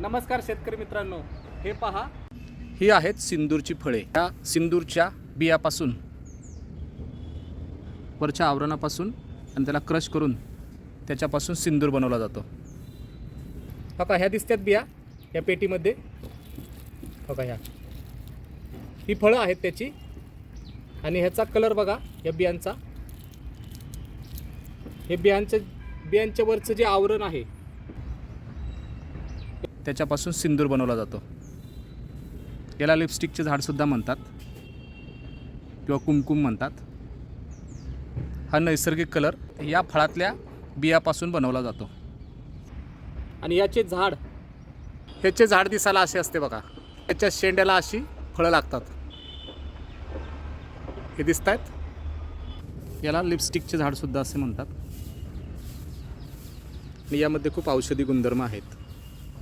नमस्कार शेतकरी मित्रांनो हे पहा. ही आहेत सिंदूरची फळे. या सिंदूरच्या बियापासून वरच्या आवरणापासून आणि त्याला क्रश करून त्याच्यापासून सिंदूर बनवला जातो. बघा ह्या दिसतात बिया या पेटीमध्ये. बघा ह्या. ही फळं आहेत त्याची. आणि ह्याचा कलर बघा या बियांचा. हे बियांचं बियांच्या वरचं जे आवरण आहे त्याच्यापासून सिंदूर बनवला जातो. याला लिपस्टिकचे झाडसुद्धा म्हणतात. किंवा कुमकुम म्हणतात. हा नैसर्गिक कलर या फळातल्या बियापासून बनवला जातो. आणि याचे झाड ह्याचे झाड दिसायला असे असते बघा. याच्या शेंड्याला अशी फळं लागतात. हे दिसत आहेत याला लिपस्टिकचे झाडसुद्धा असे म्हणतात. आणि यामध्ये खूप औषधी गुणधर्म आहेत.